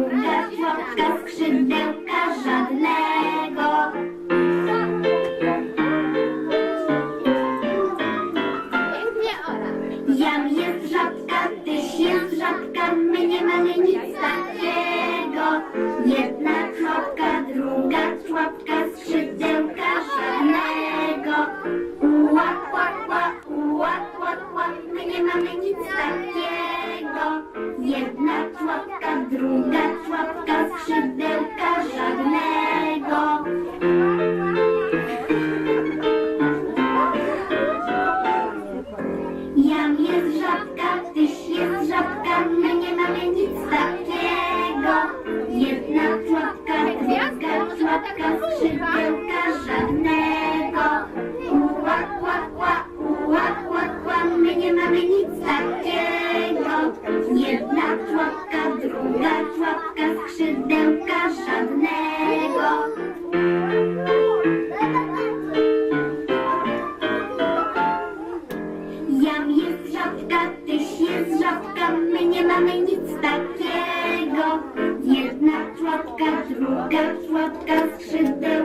wróżka, słodka skrzydełka żadnego. Jam jest rzadka, tyś jest rzadka, my nie mamy nic takiego. Jedna kropka, druga człapka, skrzydełka żadnego. Ua, ua, ua, ua, ua, my nie mamy nic takiego. Jedna kropka, druga Jam jest żabka, tyś jest żabka, my nie mamy nic takiego. Jedna człapka, druga człapka, skrzydełka żadnego. Ła, ła, ła, ła, ła, ła, my nie mamy nic takiego. Jedna człapka, druga człapka, skrzydełka nie mamy nic takiego. Jedna człotka, druga człotka, skrzydeł.